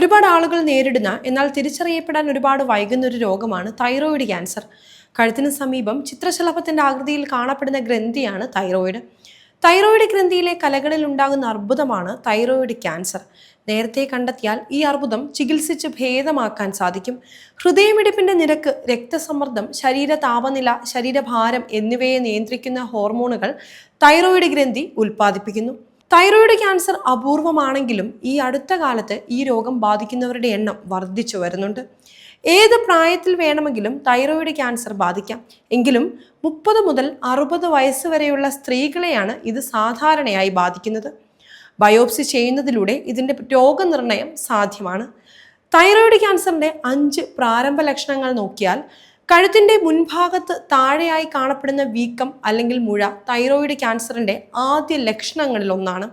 ഒരുപാട് ആളുകൾ നേരിടുന്ന എന്നാൽ തിരിച്ചറിയപ്പെടാൻ ഒരുപാട് വൈകുന്ന ഒരു രോഗമാണ് തൈറോയിഡ് ക്യാൻസർ കഴുത്തിന് സമീപം ചിത്രശലഭത്തിന്റെ ആകൃതിയിൽ കാണപ്പെടുന്ന ഗ്രന്ഥിയാണ് തൈറോയിഡ് തൈറോയിഡ് ഗ്രന്ഥിയിലെ കലകളിൽ ഉണ്ടാകുന്ന അർബുദമാണ് തൈറോയിഡ് ക്യാൻസർ നേരത്തെ കണ്ടെത്തിയാൽ ഈ അർബുദം ചികിത്സിച്ച് ഭേദമാക്കാൻ സാധിക്കും. ഹൃദയമിടിപ്പിന്റെ നിരക്ക് രക്തസമ്മർദ്ദം ശരീര താപനില ശരീരഭാരം എന്നിവയെ നിയന്ത്രിക്കുന്ന ഹോർമോണുകൾ തൈറോയിഡ് ഗ്രന്ഥി ഉൽപ്പാദിപ്പിക്കുന്നു. തൈറോയിഡ് ക്യാൻസർ അപൂർവമാണെങ്കിലും ഈ അടുത്ത കാലത്ത് ഈ രോഗം ബാധിക്കുന്നവരുടെ എണ്ണം വർദ്ധിച്ചു വരുന്നുണ്ട്. ഏത് പ്രായത്തിൽ വേണമെങ്കിലും തൈറോയിഡ് ക്യാൻസർ ബാധിക്കാം. എങ്കിലും മുപ്പത് മുതൽ അറുപത് വയസ്സ് വരെയുള്ള സ്ത്രീകളെയാണ് ഇത് സാധാരണയായി ബാധിക്കുന്നത്. ബയോപ്സി ചെയ്യുന്നതിലൂടെ ഇതിന്റെ രോഗനിർണയം സാധ്യമാണ്. തൈറോയിഡ് ക്യാൻസറിന്റെ അഞ്ച് പ്രാരംഭ ലക്ഷണങ്ങൾ നോക്കിയാൽ കഴുത്തിന്റെ മുൻഭാഗത്ത് താഴെയായി കാണപ്പെടുന്ന വീക്കം അല്ലെങ്കിൽ മുഴ തൈറോയിഡ് ക്യാൻസറിന്റെ ആദ്യ ലക്ഷണങ്ങളിൽ ഒന്നാണ്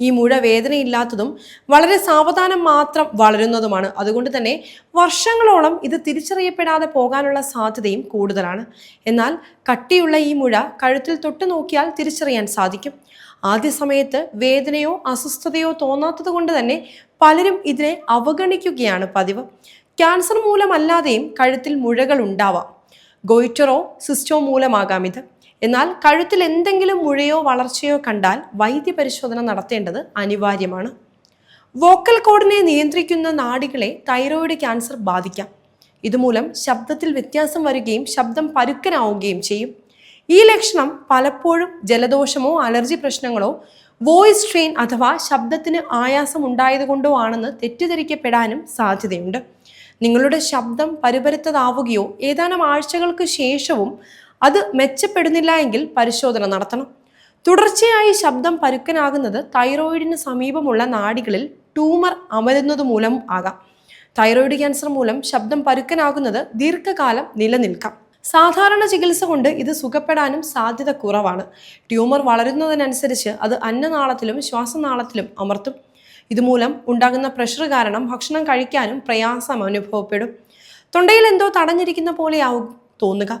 ഈ മുഴ വേദനയില്ലാത്തതും വളരെ സാവധാനം മാത്രം വളരുന്നതുമാണ്. അതുകൊണ്ട് തന്നെ വർഷങ്ങളോളം ഇത് തിരിച്ചറിയപ്പെടാതെ പോകാനുള്ള സാധ്യതയും കൂടുതലാണ്. എന്നാൽ കട്ടിയുള്ള ഈ മുഴ കഴുത്തിൽ തൊട്ടു നോക്കിയാൽ തിരിച്ചറിയാൻ സാധിക്കും. ആദ്യ സമയത്ത് വേദനയോ അസ്വസ്ഥതയോ തോന്നാത്തത് കൊണ്ട് തന്നെ പലരും ഇതിനെ അവഗണിക്കുകയാണ് പതിവ്. ക്യാൻസർ മൂലമല്ലാതെയും കഴുത്തിൽ മുഴകൾ ഉണ്ടാവാം. ഗോയിറ്ററോ സിസ്റ്റോ മൂലമാകാം ഇത്. എന്നാൽ കഴുത്തിൽ എന്തെങ്കിലും മുഴയോ വളർച്ചയോ കണ്ടാൽ വൈദ്യപരിശോധന നടത്തേണ്ടത് അനിവാര്യമാണ്. വോക്കൽ കോഡിനെ നിയന്ത്രിക്കുന്ന നാടികളെ തൈറോയിഡ് ക്യാൻസർ ബാധിക്കാം. ഇതുമൂലം ശബ്ദത്തിൽ വ്യത്യാസം വരികയും ശബ്ദം പരുക്കനാവുകയും ചെയ്യും. ഈ ലക്ഷണം പലപ്പോഴും ജലദോഷമോ അലർജി പ്രശ്നങ്ങളോ വോയിസ് ട്രെയിൻ അഥവാ ശബ്ദത്തിന് ആയാസം ഉണ്ടായതുകൊണ്ടോ ആണെന്ന് തെറ്റിദ്ധരിക്കപ്പെടാനും സാധ്യതയുണ്ട്. നിങ്ങളുടെ ശബ്ദം പരുപരുത്തതാവുകയോ ഏതാനും ആഴ്ചകൾക്ക് ശേഷവും അത് മെച്ചപ്പെടുന്നില്ല എങ്കിൽ പരിശോധന നടത്തണം. തുടർച്ചയായി ശബ്ദം പരുക്കനാകുന്നത് തൈറോയിഡിന് സമീപമുള്ള നാടികളിൽ ട്യൂമർ അമരുന്നത് മൂലം ആകാം. തൈറോയിഡ് ക്യാൻസർ മൂലം ശബ്ദം പരുക്കനാകുന്നത് ദീർഘകാലം നിലനിൽക്കാം. സാധാരണ ചികിത്സ കൊണ്ട് ഇത് സുഖപ്പെടാനും സാധ്യത കുറവാണ്. ട്യൂമർ വളരുന്നതിനനുസരിച്ച് അത് അന്നനാളത്തിലും ശ്വാസനാളത്തിലും അമർത്തും. ഇതുമൂലം ഉണ്ടാകുന്ന പ്രഷർ കാരണം ഭക്ഷണം കഴിക്കാനും പ്രയാസം അനുഭവപ്പെടും. തൊണ്ടയിൽ എന്തോ തടഞ്ഞിരിക്കുന്ന പോലെയാവും തോന്നുക.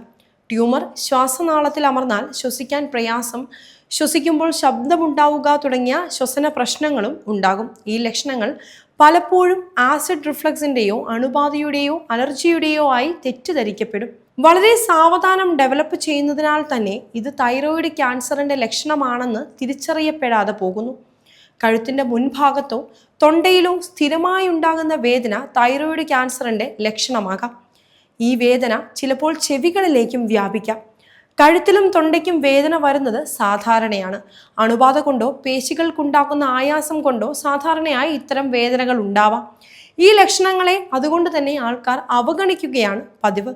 ട്യൂമർ ശ്വാസനാളത്തിൽ അമർന്നാൽ ശ്വസിക്കാൻ പ്രയാസം. ശ്വസിക്കുമ്പോൾ ശബ്ദമുണ്ടാവുക തുടങ്ങിയ ശ്വസന പ്രശ്നങ്ങളും ഉണ്ടാകും. ഈ ലക്ഷണങ്ങൾ പലപ്പോഴും ആസിഡ് റിഫ്ലക്സിന്റെയോ അണുബാധയുടെയോ അലർജിയുടെയോ ആയി തെറ്റിദ്ധരിക്കപ്പെടും. വളരെ സാവധാനം ഡെവലപ്പ് ചെയ്യുന്നതിനാൽ തന്നെ ഇത് തൈറോയിഡ് ക്യാൻസറിന്റെ ലക്ഷണമാണെന്ന് തിരിച്ചറിയപ്പെടാതെ പോകുന്നു. കഴുത്തിന്റെ മുൻഭാഗത്തോ തൊണ്ടയിലോ സ്ഥിരമായി ഉണ്ടാകുന്ന വേദന തൈറോയിഡ് ക്യാൻസറിന്റെ ലക്ഷണമാകാം. ഈ വേദന ചിലപ്പോൾ ചെവികളിലേക്കും വ്യാപിക്കാം. കഴുത്തിലും തൊണ്ടയ്ക്കും വേദന വരുന്നത് സാധാരണയാണ്. അണുബാധ കൊണ്ടോ പേശികൾക്കുണ്ടാക്കുന്ന ആയാസം കൊണ്ടോ സാധാരണയായി ഇത്തരം വേദനകൾ ഉണ്ടാവാം. ഈ ലക്ഷണങ്ങളെ അതുകൊണ്ട് തന്നെ ആൾക്കാർ അവഗണിക്കുകയാണ് പതിവ്.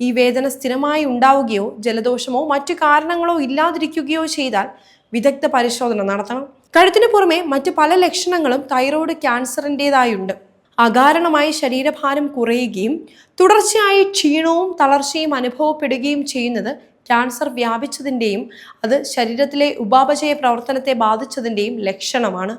ഈ വേദന സ്ഥിരമായി ഉണ്ടാവുകയോ ജലദോഷമോ മറ്റു കാരണങ്ങളോ ഇല്ലാതിരിക്കുകയോ ചെയ്താൽ വിദഗ്ധ പരിശോധന നടത്തണം. കഴുത്തിനു പുറമെ മറ്റ് പല ലക്ഷണങ്ങളും തൈറോയ്ഡ് ക്യാൻസറിന്റെതായുണ്ട്. അകാരണമായി ശരീരഭാരം കുറയുകയും തുടർച്ചയായി ക്ഷീണവും തളർച്ചയും അനുഭവപ്പെടുകയും ചെയ്യുന്നത് ക്യാൻസർ വ്യാപിച്ചതിന്റെയും അത് ശരീരത്തിലെ ഉപാപചയ പ്രവർത്തനത്തെ ബാധിച്ചതിന്റെയും ലക്ഷണമാണ്.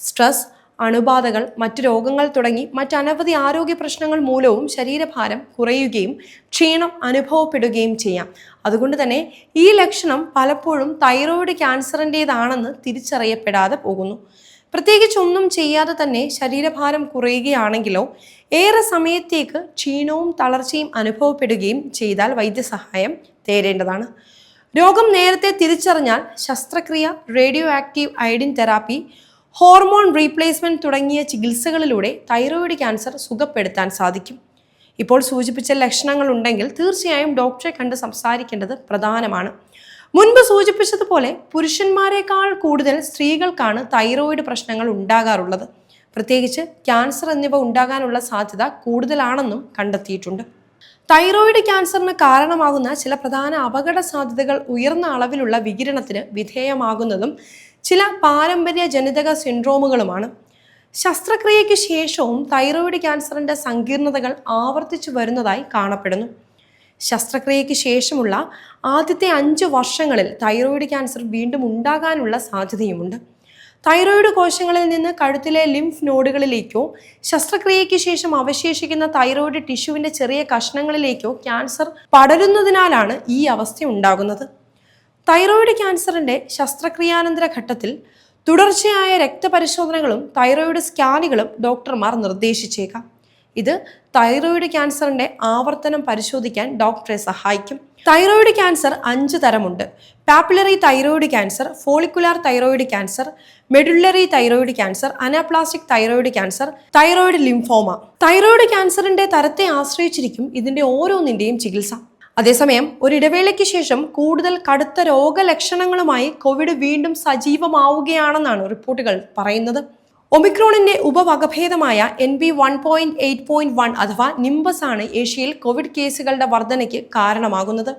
സ്ട്രെസ് അണുബാധകൾ മറ്റു രോഗങ്ങൾ തുടങ്ങി മറ്റനവധി ആരോഗ്യ പ്രശ്നങ്ങൾ മൂലവും ശരീരഭാരം കുറയുകയും ക്ഷീണം അനുഭവപ്പെടുകയും ചെയ്യാം. അതുകൊണ്ട് തന്നെ ഈ ലക്ഷണം പലപ്പോഴും തൈറോയിഡ് ക്യാൻസറിന്റേതാണെന്ന് തിരിച്ചറിയപ്പെടാതെ പോകുന്നു. പ്രത്യേകിച്ച് ഒന്നും ചെയ്യാതെ തന്നെ ശരീരഭാരം കുറയുകയാണെങ്കിലോ ഏറെ സമയത്തേക്ക് ക്ഷീണവും തളർച്ചയും അനുഭവപ്പെടുകയും ചെയ്താൽ വൈദ്യസഹായം തേടേണ്ടതാണ്. രോഗം നേരത്തെ തിരിച്ചറിഞ്ഞാൽ ശസ്ത്രക്രിയ radio active iodine therapy hormone replacement തുടങ്ങിയ ചികിത്സകളിലൂടെ തൈറോയിഡ് ക്യാൻസർ സുഖപ്പെടുത്താൻ സാധിക്കും. ഇപ്പോൾ സൂചിപ്പിച്ച ലക്ഷണങ്ങൾ ഉണ്ടെങ്കിൽ തീർച്ചയായും ഡോക്ടറെ കണ്ട് സംസാരിക്കേണ്ടത് പ്രധാനമാണ്. മുൻപ് സൂചിപ്പിച്ചതുപോലെ പുരുഷന്മാരെക്കാൾ കൂടുതൽ സ്ത്രീകൾക്കാണ് തൈറോയിഡ് പ്രശ്നങ്ങൾ ഉണ്ടാകാറുള്ളത്. പ്രത്യേകിച്ച് ക്യാൻസർ എന്നിവ ഉണ്ടാകാനുള്ള സാധ്യത കൂടുതലാണെന്നും കണ്ടെത്തിയിട്ടുണ്ട്. തൈറോയിഡ് ക്യാൻസറിന് കാരണമാകുന്ന ചില പ്രധാന അപകട സാധ്യതകൾ ഉയർന്ന അളവിലുള്ള വികിരണത്തിന് വിധേയമാകുന്നതും ചില പാരമ്പര്യ ജനിതക സിൻഡ്രോമുകളുമാണ്. ശസ്ത്രക്രിയയ്ക്ക് ശേഷവും തൈറോയിഡ് ക്യാൻസറിന്റെ സങ്കീർണതകൾ ആവർത്തിച്ചു വരുന്നതായി കാണപ്പെടുന്നു. ശസ്ത്രക്രിയയ്ക്ക് ശേഷമുള്ള ആദ്യത്തെ അഞ്ച് വർഷങ്ങളിൽ തൈറോയിഡ് ക്യാൻസർ വീണ്ടും ഉണ്ടാകാനുള്ള സാധ്യതയുമുണ്ട്. തൈറോയിഡ് കോശങ്ങളിൽ നിന്ന് കഴുത്തിലെ ലിംഫ് നോഡുകളിലേക്കോ ശസ്ത്രക്രിയയ്ക്ക് ശേഷം അവശേഷിക്കുന്ന തൈറോയിഡ് ടിഷ്യുവിന്റെ ചെറിയ കഷ്ണങ്ങളിലേക്കോ ക്യാൻസർ പടരുന്നതിനാലാണ് ഈ അവസ്ഥ ഉണ്ടാകുന്നത്. തൈറോയിഡ് ക്യാൻസറിന്റെ ശസ്ത്രക്രിയാനന്തര ഘട്ടത്തിൽ തുടർച്ചയായ രക്തപരിശോധനകളും തൈറോയിഡ് സ്കാനുകളും ഡോക്ടർമാർ നിർദ്ദേശിച്ചേക്കാം. ഇത് തൈറോയിഡ് ക്യാൻസറിന്റെ ആവർത്തനം പരിശോധിക്കാൻ ഡോക്ടറെ സഹായിക്കും. തൈറോയിഡ് ക്യാൻസർ അഞ്ച് തരമുണ്ട്. Papillary thyroid cancer follicular thyroid cancer medullary thyroid cancer anaplastic thyroid cancer thyroid lymphoma. Thyroid ക്യാൻസറിന്റെ തരത്തെ ആശ്രയിച്ചിരിക്കും ഇതിന്റെ ഓരോന്നിന്റെയും ചികിത്സ. അതേസമയം ഒരു ഇടവേളയ്ക്ക് ശേഷം കൂടുതൽ കടുത്ത രോഗലക്ഷണങ്ങളുമായി കോവിഡ് വീണ്ടും സജീവമാവുകയാണെന്നാണ് റിപ്പോർട്ടുകൾ പറയുന്നത്. ഒമിക്രോണിന്റെ ഉപവകഭേദമായ N B one point eight point one അഥവാ നിംബസ് ആണ് ഏഷ്യയിൽ കോവിഡ് കേസുകളുടെ വർധനയ്ക്ക് കാരണമാകുന്നത്.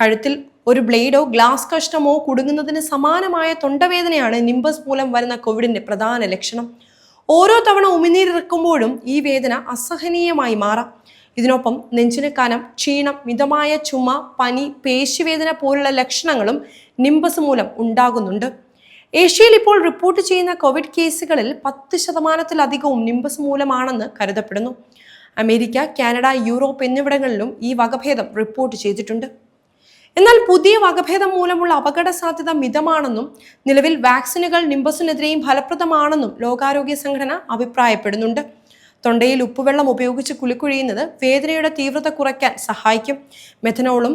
കഴുത്തിൽ ഒരു ബ്ലേഡോ ഗ്ലാസ് കഷ്ടമോ കുടുങ്ങുന്നതിന് സമാനമായ തൊണ്ടവേദനയാണ് നിംബസ് മൂലം വരുന്ന കോവിഡിന്റെ പ്രധാന ലക്ഷണം. ഓരോ തവണ ഉമിനീരിറക്കുമ്പോഴും ഈ വേദന അസഹനീയമായി മാറാം. ഇതിനൊപ്പം നെഞ്ചിന് കനം ക്ഷീണം മിതമായ ചുമ പനി പേശിവേദന പോലുള്ള ലക്ഷണങ്ങളും നിംബസ് മൂലം ഉണ്ടാകുന്നുണ്ട്. ഏഷ്യയിൽ ഇപ്പോൾ റിപ്പോർട്ട് ചെയ്യുന്ന കോവിഡ് കേസുകളിൽ പത്ത് ശതമാനത്തിലധികവും നിംബസ് മൂലമാണെന്ന് കരുതപ്പെടുന്നു. അമേരിക്ക കാനഡ യൂറോപ്പ് എന്നിവിടങ്ങളിലും ഈ വകഭേദം റിപ്പോർട്ട് ചെയ്തിട്ടുണ്ട്. എന്നാൽ പുതിയ വകഭേദം മൂലമുള്ള അപകട സാധ്യത മിതമാണെന്നും നിലവിൽ വാക്സിനുകൾ നിംബസിനെതിരെയും ഫലപ്രദമാണെന്നും ലോകാരോഗ്യ സംഘടന അഭിപ്രായപ്പെടുന്നുണ്ട്. തൊണ്ടയിൽ ഉപ്പുവെള്ളം ഉപയോഗിച്ച് കുലുക്കുഴിയുന്നത് വേദനയുടെ തീവ്രത കുറയ്ക്കാൻ സഹായിക്കും. മെഥനോളും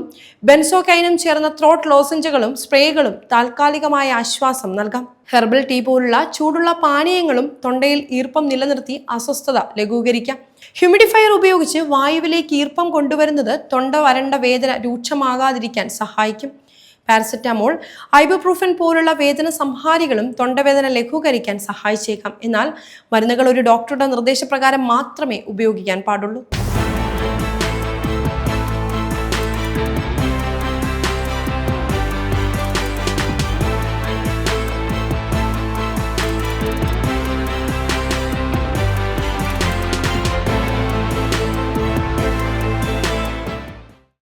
ബെൻസോകൈനും ചേർന്ന ത്രോട്ട് ലോസഞ്ചുകളും സ്പ്രേകളും താൽക്കാലികമായ ആശ്വാസം നൽകാം. ഹെർബൽ ടീ പോലുള്ള ചൂടുള്ള പാനീയങ്ങളും തൊണ്ടയിൽ ഈർപ്പം നിലനിർത്തി അസ്വസ്ഥത ലഘൂകരിക്കാം. ഹ്യൂമിഡിഫയർ ഉപയോഗിച്ച് വായുവിലേക്ക് ഈർപ്പം കൊണ്ടുവരുന്നത് തൊണ്ട വരണ്ട വേദന രൂക്ഷമാകാതിരിക്കാൻ സഹായിക്കും. പാരസെറ്റാമോൾ ഐബുപ്രൂഫൻ പോലുള്ള വേദന സംഹാരികളും തൊണ്ടവേദന ലഘൂകരിക്കാൻ സഹായിച്ചേക്കാം. എന്നാൽ മരുന്നുകൾ ഒരു ഡോക്ടറുടെ നിർദ്ദേശപ്രകാരം മാത്രമേ ഉപയോഗിക്കാൻ പാടുള്ളൂ.